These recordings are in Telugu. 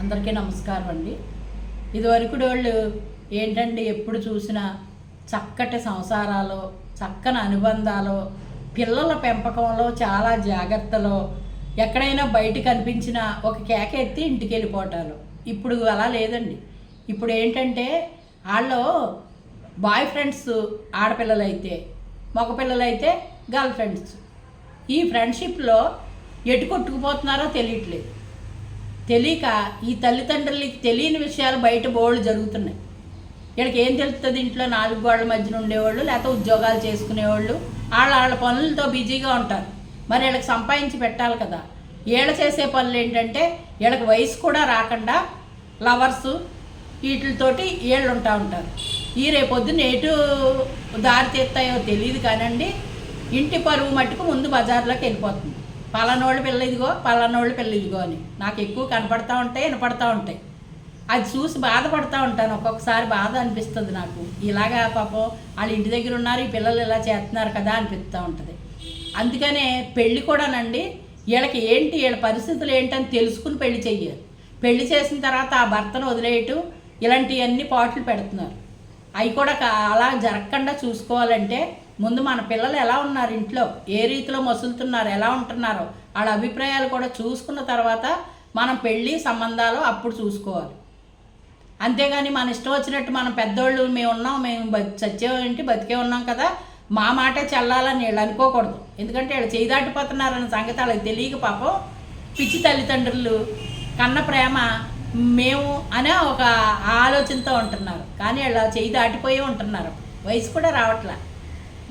అందరికీ నమస్కారం అండి. ఇదివరకు వాళ్ళు ఏంటండి ఎప్పుడు చూసినా చక్కటి సంసారాలు చక్కని అనుబంధాలు పిల్లల పెంపకంలో చాలా జాగ్రత్తలు ఎక్కడైనా బయట కనిపించినా ఒక కేక ఎత్తి ఇంటికి వెళ్ళిపోవటాలు. ఇప్పుడు అలా లేదండి. ఇప్పుడు ఏంటంటే వాళ్ళు బాయ్ ఫ్రెండ్స్ ఆడపిల్లలైతే మగపిల్లలైతే గర్ల్ ఫ్రెండ్స్. ఈ ఫ్రెండ్షిప్లో ఎటు కొట్టుకుపోతున్నారో తెలియట్లేదు. తెలియక ఈ తల్లిదండ్రులకి తెలియని విషయాలు బయట బోళ్ళు జరుగుతున్నాయి. వీళ్ళకి ఏం తెలుస్తుంది ఇంట్లో నాలుగు గోడల మధ్యన ఉండేవాళ్ళు లేకపోతే ఉద్యోగాలు చేసుకునేవాళ్ళు వాళ్ళ వాళ్ళ పనులతో బిజీగా ఉంటారు. మరి వీళ్ళకి సంపాదించి పెట్టాలి కదా. వీళ్ళ చేసే పనులు ఏంటంటే వీళ్ళకి వయసు కూడా రాకుండా లవర్స్ వీటితోటి వీళ్ళు ఉంటా ఉంటారు. ఈ రేపొద్దున ఎటు దారి తీస్తాయో తెలియదు కానండి ఇంటి పరువు మట్టుకు ముందు బజార్లోకి వెళ్ళిపోతుంది. పలానోళ్ళు పిల్ల ఇదిగో పలానోళ్ళు పిల్ల ఇదిగో అని. నాకు ఎక్కువ కనపడతా ఉంటాయి వినపడతా ఉంటాయి. అది చూసి బాధపడతా ఉంటాను. ఒక్కొక్కసారి బాధ అనిపిస్తుంది నాకు. ఇలాగా పాపం వాళ్ళ ఇంటి దగ్గర ఉన్నారు ఈ పిల్లలు ఇలా చేస్తున్నారు కదా అనిపిస్తూ ఉంటుంది. అందుకనే పెళ్ళి కూడానండి వీళ్ళకి ఏంటి వీళ్ళ పరిస్థితులు ఏంటని తెలుసుకుని పెళ్ళి చెయ్యాలి. పెళ్ళి చేసిన తర్వాత ఆ భర్తను వదిలేయటం ఇలాంటివన్నీ పాటలు పెడుతున్నారు. అవి కూడా అలా జరగకుండా చూసుకోవాలంటే ముందు మన పిల్లలు ఎలా ఉన్నారు ఇంట్లో? ఏ రీతిలో మసులుతున్నారు? ఎలా ఉంటున్నారో? వాళ్ళ అభిప్రాయాలు కూడా చూసుకున్న తర్వాత మనం పెళ్ళి సంబంధాలు అప్పుడు చూసుకోవాలి. అంతేగాని మన ఇష్టం వచ్చినట్టు మనం పెద్దోళ్ళు మేము ఉన్నాం మేము చచ్చే ఏంటి బతికే ఉన్నాం కదా మా మాటే చల్లాలని వీళ్ళు అనుకోకూడదు. ఎందుకంటే వీళ్ళు చేయి దాటిపోతున్నారన్న సంగతి వాళ్ళకి తెలియక పాపం పిచ్చి తల్లిదండ్రులు కన్న ప్రేమ మేము అనే ఒక ఆలోచనతో ఉంటున్నారు. కానీ వీళ్ళు చేయి దాటిపోయి ఉంటున్నారు. వయసు కూడా రావట్లే.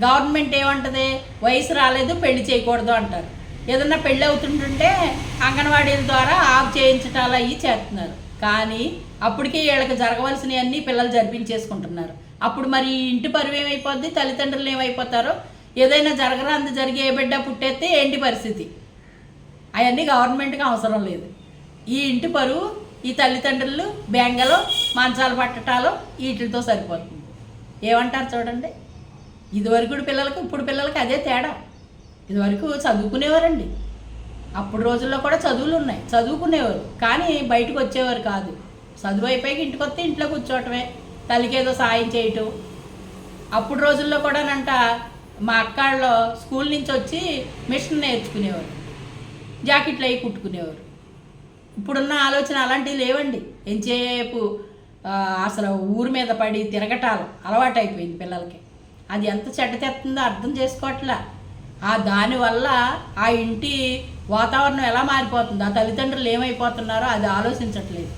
గవర్నమెంట్ ఏమంటది? వయసు రాలేదు పెళ్ళి చేయకూడదు అంటారు. ఏదన్నా పెళ్ళి అవుతుంటుంటే అంగన్వాడీల ద్వారా ఆఫ్ చేయించటాలు అవి చేస్తున్నారు. కానీ అప్పటికే వీళ్ళకి జరగవలసినవన్నీ పిల్లలు జరిపించేసుకుంటున్నారు. అప్పుడు మరి ఇంటి పరువు ఏమైపోద్ది? తల్లిదండ్రులు ఏమైపోతారో? ఏదైనా జరగరాంది జరిగే ఏ బిడ్డ పుట్టేస్తే ఏంటి పరిస్థితి? అవన్నీ గవర్నమెంట్కి అవసరం లేదు. ఈ ఇంటి పరువు ఈ తల్లిదండ్రులు బెంగలో మంచాలు పట్టటాలు వీటితో సరిపోతుంది. ఏమంటారు చూడండి? ఇదివరకు పిల్లలకు ఇప్పుడు పిల్లలకి అదే తేడా. ఇదివరకు చదువుకునేవారండి. అప్పుడు రోజుల్లో కూడా చదువులు ఉన్నాయి. చదువుకునేవారు. కానీ బయటకు వచ్చేవారు కాదు. చదువు అయిపోయి ఇంటికి వస్తే ఇంట్లో కూర్చోవటమే. తల్లికి ఏదో సాయం చేయటం. అప్పుడు రోజుల్లో కూడానంట మా అక్కాళ్ళలో స్కూల్ నుంచి వచ్చి మిషన్ నేర్చుకునేవారు. జాకెట్లు అవి కుట్టుకునేవారు. ఇప్పుడున్న ఆలోచన అలాంటివి లేవండి. ఎంతసేపు అసలు ఊరి మీద పడి తిరగటాలు అలవాటు అయిపోయింది పిల్లలకి. అది ఎంత చెడ్డ తెస్తుందో అర్థం చేసుకోవట్లా. ఆ దానివల్ల ఆ ఇంటి వాతావరణం ఎలా మారిపోతుంది? ఆ తల్లిదండ్రులు ఏమైపోతున్నారో అది ఆలోచించట్లేదు.